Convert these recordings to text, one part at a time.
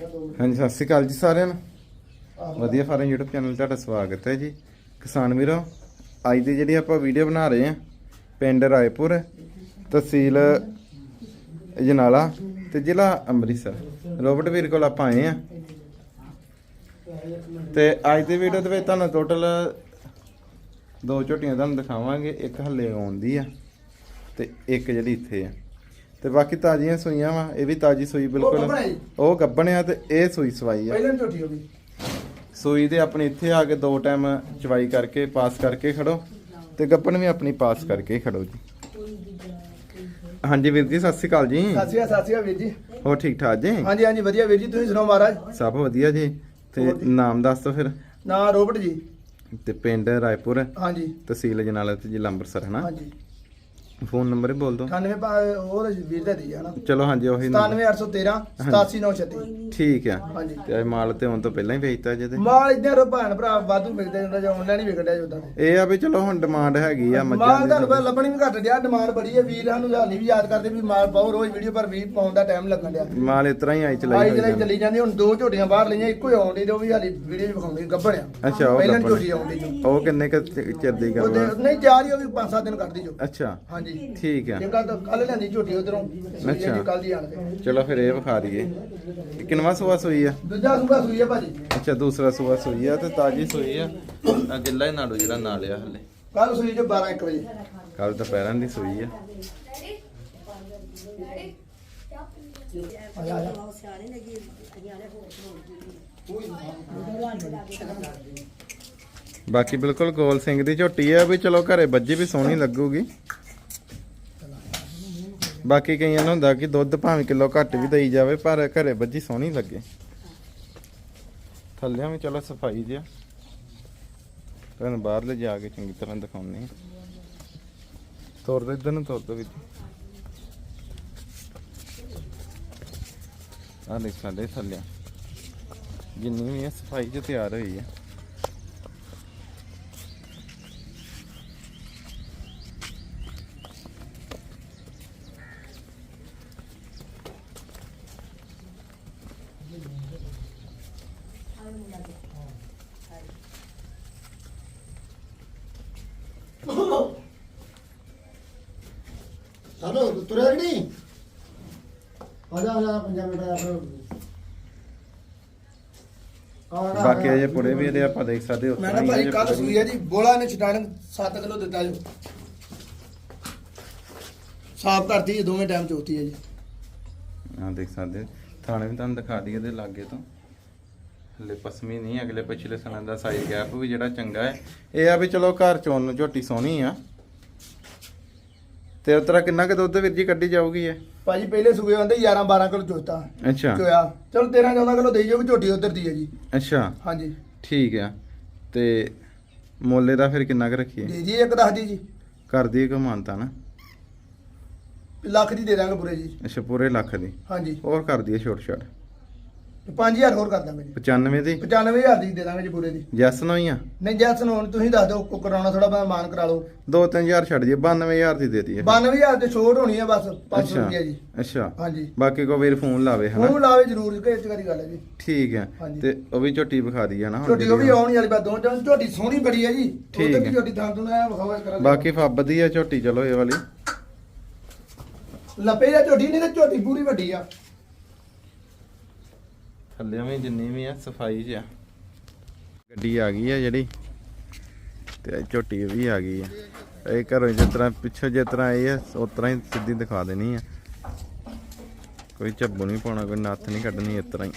ਹਾਂਜੀ, ਸਤਿ ਸ਼੍ਰੀ ਅਕਾਲ ਜੀ ਸਾਰਿਆਂ ਨੂੰ। ਵਧੀਆ ਫਾਰਮ YouTube ਚੈਨਲ ਤੁਹਾਡਾ ਸਵਾਗਤ ਹੈ ਜੀ। ਕਿਸਾਨ ਵੀਰੋ, ਅੱਜ ਦੀ ਜਿਹੜੀ ਆਪਾਂ ਵੀਡੀਓ ਬਣਾ ਰਹੇ ਹਾਂ, ਪਿੰਡ ਰਾਏਪੁਰ, ਤਹਿਸੀਲ ਜਨਾਲਾ ਤੇ ਜ਼ਿਲ੍ਹਾ ਅੰਮ੍ਰਿਤਸਰ। ਰੋਬਰਟ ਵੀਰ ਕੋਲ ਆਪਾਂ ਆਏ ਆ ਤੇ ਅੱਜ ਦੀ ਵੀਡੀਓ ਦੇ ਵਿੱਚ ਤੁਹਾਨੂੰ ਟੋਟਲ ਦੋ ਝੋਟੀਆਂ ਤੁਹਾਨੂੰ ਦਿਖਾਵਾਂਗੇ, ਇੱਕ ਹੱਲੇ ਆਉਂਦੀ ਆ ਤੇ ਇੱਕ ਜਿਹੜੀ ਇੱਥੇ ਆ। ਤੇ ਬਾਕੀ ਤਾਜ਼ੀਆਂ ਸੂਈਆਂ ਵਾ ਇਹ ਵੀ ਤਾਜ਼ੀ ਸੂਈ ਬਿਲਕੁਲ। ਹੈ। ਉਹ ਗੱਬਣਿਆ ਤੇ ਇਹ ਸੂਈ ਸਵਾਈ ਆ। ਪਹਿਲਾਂ ਝੋਟੀ ਹੋ ਗਈ? ਸੂਈ ਦੇ ਆਪਣੇ ਇੱਥੇ ਆ ਕੇ ਦੋ ਟਾਈਮ ਚਵਾਈ ਕਰਕੇ ਪਾਸ ਕਰਕੇ ਖੜੋ। ਤੇ ਗੱਪਣ ਵੀ ਆਪਣੀ ਪਾਸ ਕਰਕੇ ਹੀ ਖੜੋ ਜੀ। ਹਾਂਜੀ ਵੀਰ ਜੀ ਸਤਿ ਸ਼੍ਰੀ ਅਕਾਲ ਜੀ। ਸਤਿ ਸ਼੍ਰੀ ਅਕਾਲ ਸਤਿ ਸ਼੍ਰੀ ਅਕਾਲ ਵੀਰ ਜੀ। ਹੋਰ ਠੀਕ ਠਾਕ ਜੀ? ਹਾਂਜੀ ਹਾਂਜੀ ਵਧੀਆ ਵੀਰ ਜੀ ਤੁਸੀਂ ਸੁਣਾਓ ਮਹਾਰਾਜ? ਸਭ ਵਧੀਆ ਜੀ। ਤੇ। ਨਾਮ ਦੱਸ ਦਿਓ ਫਿਰ। ਨਾਂ ਰੋਬਟ ਜੀ। ਤੇ ਪਿੰਡ ਰਾਏਪੁਰ। ਹਾਂਜੀ। ਤਹਿਸੀਲ ਜਨਾਲਾ ਤੇ ਜ਼ਿਲ੍ਹਾ ਅੰਮ੍ਰਿਤਸਰ ਹਨਾ ਹਾਂਜੀ। ਫੋਨ ਨੰਬਰ ਹੀ ਬੋਲ ਦਿਓ 98 ਪਾ ਉਹ ਤਾਂ ਵੀਰ ਦਾ ਦੀ ਹਨਾ ਚਲੋ ਹਾਂਜੀ ਉਹੀ number। 97813 87936 ਠੀਕ ਆ। ਹਾਂਜੀ। ਤੇ ਇਹ ਮਾਲ ਤੇ ਹੁਣ ਤੋਂ ਪਹਿਲਾਂ ਹੀ ਵੇਚਤਾ ਜੇ ਤੇ। ਮਾਲ ਇਦਾਂ ਰੋ ਭੈਣ ਭਰਾ ਵਾਧੂ ਮਿਲਦੇ ਜਾਂਦਾ ਜਾਂ ਆਨਲਾਈਨ ਹੀ ਵਿਕੜਿਆ ਜਾਂਦਾ ਇਹ ਆ ਵੀ ਚਲੋ ਹੁਣ ਡਿਮਾਂਡ ਹੈਗੀ ਆ ਮੱਝਾਂ ਮਾਲ ਦੀ। ਤੁਹਾਨੂੰ ਪਤਾ ਲੱਭਣੀ ਵੀ ਘੱਟ ਡਿਆ ਡਿਮਾਂਡ ਬੜੀ ਹੈ ਵੀਰ ਸਾਨੂੰ ਹਾਲੀ ਵੀ ਯਾਦ ਕਰਦੇ ਵੀ ਮਾਲ ਬਹੁਤ ਰੋਜ਼ ਵੀਡੀਓ ਪਰ ਵੀ ਪਾਉਣ ਦਾ ਟਾਈਮ ਲੱਗਣ ਡਿਆ। ਮਾਲ ਇਸ ਤਰ੍ਹਾਂ ਹੀ ਆਈ ਚਲਾਈ ਆਈ ਹੋਈ। ਚੱਲੀ ਜਾਂਦੀ ਹੁਣ ਦੋ ਝੋਟੀਆਂ ਬਾਹਰ ਲਈਆਂ ਇੱਕੋ ਹੀ ਆਉਂਦੀ ਤੇ ਉਹ ਵੀ ਹਾਲੀ ਵੀਡੀਓ ਵਿਖਾਉਂਦੀ ਗੱਭਣਿਆ ਅੱਛਾ ਉਹ ਪਹਿਲਾਂ ਗੱਭਣ। ਝੋਟੀ ਆਉਂਦੀ ਉਹ ਕਿੰਨੇ ਕੁ ਚਿਰ ਦੀ ਉਹ ਗੱਲ ਆ? ਨਹੀਂ ਜਾ ਰਹੀ ਉਹ ਵੀ 5-7 ਦਿਨ ਕੱਢਦੀ ਜੋ। ਅੱਛਾ। ਹਾਂਜੀ। ਠੀਕ ਆ। ਇਹ ਕੱਲ ਕੱਲ ਲੈਂਦੀ ਝੋਟੀ ਉਧਰੋਂ। ਅੱਛਾ। ਕੱਲ ਦੀ ਆਣ ਕੇ। ਚਲੋ ਫਿਰ ਇਹ ਵਿਖਾ ਦਈਏ। ਇਹ ਕਿੰਨਵਾ ਸੂਆ ਸੂਈ ਆ? ਦੂਜਾ ਸੂਗਾ ਸੂਈ ਹੈ ਭਾਜੀ। ਅੱਛਾ ਦੂਸਰਾ ਸੂਆ ਸੂਈ ਆ ਤੇ ਤਾਜੀ ਸੂਈ ਆ। ਆ ਗਿੱਲਾ ਹੀ ਨਾੜੂ ਜਿਹੜਾ ਨਾਲ ਆ ਹਲੇ। ਕੱਲ ਸੂਈ ਜੋ 12 1 ਵਜੇ। ਕੱਲ ਦੁਪਹਿਰਾਂ ਦੀ ਸੂਈ ਆ। ਆ ਆ ਬਾਕੀ ਬਿਲਕੁਲ ਗੋਲ ਸਿੰਘ ਦੀ ਝੋਟੀ ਆ ਵੀ ਚਲੋ ਘਰੇ ਬੱਜੀ ਵੀ ਸੋਹਣੀ ਲੱਗੂਗੀ। ਬਾਕੀ ਕਈਆਂ ਨੂੰ ਹੁੰਦਾ ਕਿ ਦੁੱਧ ਭਾਵੇਂ ਕਿਲੋ ਘੱਟ ਵੀ ਦੇਈ ਜਾਵੇ, ਪਰ ਘਰੇ ਬੱਜੀ ਸੋਹਣੀ ਲੱਗੇ। ਥੱਲਿਆਂ ਵੀ ਚਲੋ ਸਫ਼ਾਈ ਜਿਆ ਤੁਹਾਨੂੰ ਬਾਹਰ ਲੈ ਜਾ ਕੇ ਚੰਗੀ ਤਰ੍ਹਾਂ ਦਿਖਾਉਣੇ ਤੋਰ ਦੇ ਇਧਰ ਨੂੰ, ਤੋਰ ਦੋ ਵਿੱਚ। ਆ ਦੇਖ ਸਾਡੇ ਥੱਲਿਆਂ ਜਿੰਨੀ ਵੀ ਹੈ ਸਫ਼ਾਈ ਚ ਤਿਆਰ ਹੋਈ ਹੈ ਹਲੋ ਤੁਰਿਆ ਕਿ ਨਹੀਂ? ਆ ਜਾ ਆ ਜਾ ਪੰਜਾਹ ਮਿੰਟ ਆ ਜਾ ਬਾਕੀ ਅਜੇ ਪੁੜੇ ਵੀ ਇਹਦੇ ਆਪਾਂ ਦੇਖ ਸਕਦੇ ਮੈਂ ਨਾ ਭਾਜੀ ਕੱਲ ਸੂਈ ਹੈ ਜੀ ਬੋਲਾ ਨੇ ਛਟਾਣ 7 ਕਿਲੋ ਦਿੱਤਾ ਜੋ। ਸਾਫ਼ ਕਰਤੀ ਜੀ ਦੋਵੇਂ ਟਾਈਮ ਚੋਤੀ ਹੈ ਜੀ। ਹਾਂ ਦੇਖ ਸਕਦੇ ਥਾਣੇ ਵੀ ਤੁਹਾਨੂੰ ਦਿਖਾ ਦਈਏ ਇਹਦੇ ਲਾਗੇ ਤੋਂ। ਹਲੇ ਪਸਮੀ ਨਹੀਂ ਅਗਲੇ ਪਿਛਲੇ ਸਨਾਂ ਦਾ ਸਾਈਜ਼ ਗੈਪ ਵੀ ਜਿਹੜਾ ਚੰਗਾ ਹੈ। ਇਹ ਆ ਵੀ ਚਲੋ ਘਰ ਚੋਂ ਨੂੰ ਝੋਟੀ ਸੋਹਣੀ ਆ। ਤੇ ਉਤਰਾ ਕਿੰਨਾ ਕੁ ਦੁੱਧ ਵੀਰ ਜੀ ਕੱਢੀ ਜਾਊਗੀ ਇਹ? ਭਾਜੀ ਪਹਿਲੇ ਸੂਏ ਹੁੰਦੇ 11 12 ਕਿਲੋ ਚੋਤਾ ਅੱਛਾ। ਚੋਇਆ। ਚਲੋ 13 14 ਕਿਲੋ ਦੇਈ ਜਾਓਗੇ ਝੋਟੀ ਉਧਰ ਦੀ ਹੈ ਜੀ। ਅੱਛਾ। ਹਾਂਜੀ। ਠੀਕ ਆ। ਤੇ ਮੋਲੇ ਦਾ ਫਿਰ ਕਿੰਨਾ ਕੁ ਰੱਖੀਏ? ਦੇ ਜੀ ਇੱਕ ਦੱਸ ਦੀ ਜੀ। ਕਰ ਦਈਏ ਕੋ ਮਾਨਤਾ ਨਾ? ਲੱਖ ਦੀ ਦੇ ਦਾਂਗੇ ਪੂਰੇ ਜੀ। ਅੱਛਾ ਪੂਰੇ ਲੱਖ ਦੀ। ਹਾਂਜੀ। ਹੋਰ ਕਰ ਦਈਏ ਛੋਟ ਛੋਟ 5000 ਹੋਰ ਕਰ ਦਾਂਗੇ ਜੀ। 95 ਦੀ? 95000 ਦੀ ਦੇ ਦਾਂਗੇ ਜੀ ਪੂਰੇ ਦੀ। ਜੈਸ ਨੋ ਹੀ ਆ? ਨਹੀਂ ਜੈਸ ਨੂੰ ਹੁਣ ਤੁਸੀਂ ਦੱਸ ਦਿਓ ਕੋ ਕਰਾਉਣਾ ਥੋੜਾ ਬਾ ਮਾਨ ਕਰਾ ਲਓ। 2-3000 ਛੱਡ ਦਈਏ 92000 ਦੀ ਦੇ ਦਈਏ। 92000 ਤੇ ਛੋਟ ਹੋਣੀ ਹੈ ਬਸ 500 ਅੱਛਾ ਰੁਪਏ ਜੀ। ਅੱਛਾ। ਹਾਂਜੀ। ਬਾਕੀ ਕੋ ਵੀਰ ਫੋਨ ਲਾਵੇ ਹਨਾ? ਫੋਨ ਲਾਵੇ ਜ਼ਰੂਰ ਕਿ 'ਚ ਕਾਹਦੀ ਗੱਲ ਹੈ ਜੀ। ਠੀਕ ਹੈ। ਤੇ ਉਹ ਵੀ ਝੋਟੀ ਵਿਖਾ ਦਈਏ ਨਾ ਹੁਣ ਝੋਟੀ ਉਹ ਵੀ ਆਉਣੀ ਵਾਲੀ ਬਾਤ ਦੋ ਜਣ ਝੋਟੀ ਸੋਹਣੀ ਬੜੀ ਹੈ ਜੀ। ਠੀਕ ਉਧਰ ਹੈ। ਦੀ ਝੋਟੀ ਥਾਂ ਤੋਂ ਨਾ ਵਿਖਾਵਾ ਕਰਾ ਬਾਕੀ ਫੱਬਦੀ ਆ ਝੋਟੀ ਚਲੋ ਇਹ ਵਾਲੀ। ਲੱਪੇ ਜਾਂ ਝੋਟੀ ਨਹੀਂ ਤੇ ਝੋਟੀ ਪੂਰੀ ਵੱਡੀ ਆ। ਥੱਲੇ ਵੀ ਜਿੰਨੀ ਵੀ ਆ ਸਫ਼ਾਈ 'ਚ ਆ। ਗੱਡੀ ਆ ਗਈ ਆ ਜਿਹੜੀ ਤੇ ਝੋਟੀ ਵੀ ਆ ਗਈ ਆ। ਇਹ ਘਰੋਂ ਜਿਸ ਤਰ੍ਹਾਂ ਪਿੱਛੋਂ ਜਿਸ ਤਰ੍ਹਾਂ ਆਈ ਆ ਉਸ ਤਰ੍ਹਾਂ ਹੀ ਸਿੱਧੀ ਦਿਖਾ ਦੇਣੀ ਆ। ਕੋਈ ਝੱਬੂ ਨਹੀਂ ਪਾਉਣਾ ਕੋਈ ਨੱਥ ਨਹੀਂ ਕੱਢਣੀ ਇਸ ਤਰ੍ਹਾਂ ਹੀ।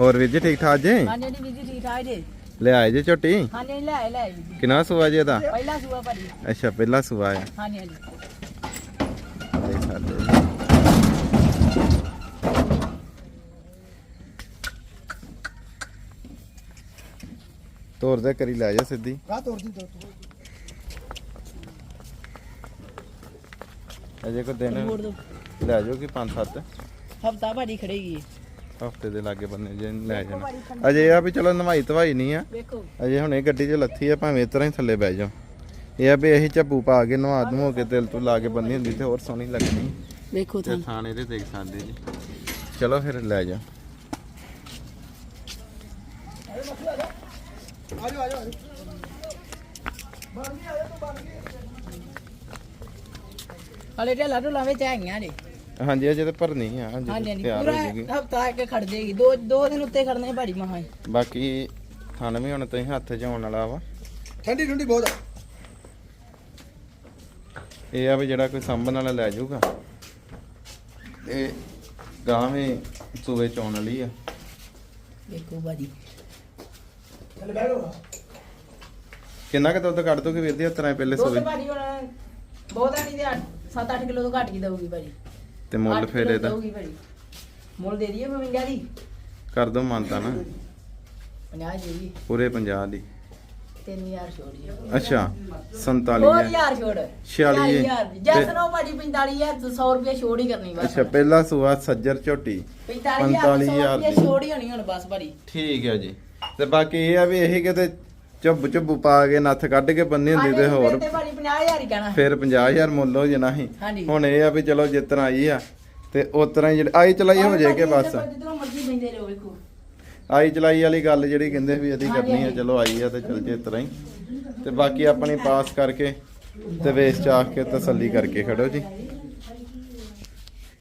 ਹੋਰ ਵੀਰ ਜੀ ਠੀਕ ਠਾਕ ਜੀ? ਹਾਂਜੀ ਜੀ ਵੀਰ ਜੀ ਠੀਕ ਠਾਕ ਜੀ। ਲੈ ਆਏ ਜੇ ਝੋਟੀ? ਹਾਂਜੀ ਲੈ ਆਏ, ਲੈ ਕਿੰਨਾ ਸੂਆ ਜੀ ਇਹਦਾ? ਪਹਿਲਾ ਸੂਆ ਭਾਜੀ। ਅੱਛਾ ਪਹਿਲਾ ਸੂਆ ਆ। ਹਾਂਜੀ ਹਾਂਜੀ ਦੇਖ ਸਕਦੇ ਜੀ। ਤੋਰ ਦੇ ਕਰੀ ਲੈ ਜਾ ਸਿੱਧੀ। ਰਾਹ ਤੋੜਦੀ ਤੋੜ ਅਜੇ ਕੋ ਦਿਨ ਮੋੜ ਦੋ। ਲੈ ਜਾਓ ਕਿ 5-7 ਹਫਤਾ ਭਾਜੀ ਖੜੇਗੀ ਹਫ਼ਤੇ ਦੇ ਲਾਗੇ ਬੰਨੇ ਜੇ ਲੈ ਜਾਣਾ। ਅਜੇ ਆ ਵੀ ਚਲੋ ਨਵਾਈ ਧਵਾਈ ਨਹੀਂ ਆ। ਵੇਖੋ ਅਜੇ ਹੁਣੇ ਗੱਡੀ 'ਚ ਲੱਥੀ ਆ ਭਾਵੇਂ ਇਸ ਤਰ੍ਹਾਂ ਹੀ ਥੱਲੇ ਬਹਿ ਜਾਓ। ਇਹ ਆ ਵੀ ਇਹੀ ਝੱਬੂ ਪਾ ਕੇ ਨਵਾ ਧਮੋ ਕੇ ਦਿਲ ਤੋਂ ਲਾ ਕੇ ਬੰਨੀ ਹੁੰਦੀ ਤੇ ਹੋਰ ਸੋਹਣੀ ਲੱਗਣੀ ਵੇਖੋ ਤਾਂ ਥਾਣੇ ਤੇ ਦੇਖ ਸਕਦੇ ਜੀ। ਚਲੋ ਫਿਰ ਲੈ ਜਾ। ਆ ਜਾਓ ਆ ਜਾਓ ਬਣ ਗਈ ਆ ਜਾ ਤੂੰ ਬਣ ਗਈ ਹਲੇ ਢੇਲਾ ਢੋਲਾ ਵਿੱਚ ਹੈਗੀਆਂ ਨੇ ਹਾਂਜੀ ਅਜੇ ਤਾਂ ਭਰਨੀ ਆ ਹਾਂਜੀ ਹਾਂਜੀ ਹਾਂਜੀ। ਤਿਆਰ ਪੂਰਾ ਹੋ ਹਫਤਾ ਕੇ ਖੜ ਜਾਏਗੀ ਦੋ ਦੋ ਦਿਨ ਉੱਤੇ ਖੜਨੇ ਭਾੜੀ ਮਹਾ। ਬਾਕੀ ਥਣ ਵੀ ਹੁਣ ਤੁਸੀਂ ਹੱਥ 'ਚ ਆਉਣ ਵਾਲਾ ਵਾ। ਠੰਡੀ ਠੰਡੀ ਬਹੁਤ ਆ। ਇਹ ਆ ਵੀ ਜਿਹੜਾ ਕੋਈ ਸਾਂਭਣ ਵਾਲਾ ਲੈ ਜਾਊਗਾ। ਇਹ ਗਾਂ ਵੀ ਸੂਵੇ ਚ ਆਉਣ ਵਾਲੀ ਆ। ਵੇਖੋ ਭਾਜੀ। ਥੱਲੇ ਬਹਿ ਕਿੰਨਾ ਕੁ ਦੁੱਧ ਕੱਢ ਦੋਗੇ ਵੀਰ ਦੀ ਹੱਥਾਂ ਪਹਿਲੇ ਦੁੱਧ ਸੂਵੇ ਭਾਜੀ ਹੁਣ ਬਹੁਤਾ ਨਹੀਂ ਤੇ 7-8 ਕਿਲੋ ਤੋਂ ਘੱਟ ਕੀ ਦਊਗੀ ਭਾਜੀ। ਤੇ ਮੁੱਲ ਅੱਠ ਫਿਰ ਕਿੱਲੋ ਇਹਦਾ। ਦਊਗੀ ਭਾਜੀ। ਮੁੱਲ ਦੇ ਦਈਏ 52 ਦੀ। ਕਰ ਦੋ ਮੰਨਤਾ ਨਾ। 50 ਜੀ ਪੂਰੇ 50 ਦੀ। 3000 ਛੋੜ ਜੀ ਅੱਛਾ 47 ਹੋਰ ਹੈ ਯਾਰ ਛੋੜ। 46 ਹਜ਼ਾਰ। ਦੀ ਜੈਸ ਨੋ ਭਾਜੀ 45000 ਤੋਂ 100 ਰੁਪਏ ਛੋੜ ਹੀ ਕਰਨੀ ਬਸ। ਅੱਛਾ ਪਹਿਲਾ ਸੂਆ ਸੱਜਰ ਝੋਟੀ। 45000 45,000 ਰੁਪਏ ਦੀ। ਛੋੜ ਹੀ ਹੋਣੀ ਹੁਣ ਬਸ ਭਾਜੀ। ਠੀਕ ਹੈ ਜੀ। ਤੇ ਬਾਕੀ ਇਹ ਆ ਵੀ ਇਹੀ ਕਿਤੇ ਝੁੱਬ ਝੁੱਬੂ ਪਾ ਕੇ ਨੱਥ ਕੱਢ ਕੇ ਬੰਨੀ ਹੁੰਦੀ ਤੇ ਹੋਰ ਤੇ ਭਾਜੀ 50000 ਹੀ ਕਹਿਣਾ। ਫਿਰ 50000 ਮੁੱਲ ਹੋ ਜਾਣਾ ਸੀ। ਹਾਂਜੀ। ਹੁਣ ਇਹ ਆ ਵੀ ਚਲੋ ਤਰ੍ਹਾਂ ਆਈ ਆ ਤੇ ਉਸ ਤਰ੍ਹਾਂ ਹੀ ਜਿਹੜੀ ਆਈ ਚਲਾਈ ਹੋ ਜਾਏ ਕਿ ਬਸ? ਜਿੱਧਰੋਂ ਮਰਜ਼ੀ ਪੈਂਦੇ ਰਹੋ ਵੇਖੋ। ਆਈ ਚਲਾਈ ਵਾਲੀ ਗੱਲ ਜਿਹੜੀ ਕਹਿੰਦੇ ਵੀ ਹਾਂਜੀ, ਕਰਨੀ ਆ। ਚਲੋ ਆਈ ਆ ਤੇ ਚਲ ਜੇ ਇਸ ਤਰ੍ਹਾਂ ਹੀ। ਤੇ ਬਾਕੀ ਆਪਣੀ ਪਾਸ ਕਰਕੇ ਤੇ ਵੇਚ ਚਾਖ ਕੇ ਤਸੱਲੀ ਕਰਕੇ ਖੜੋ ਜੀ।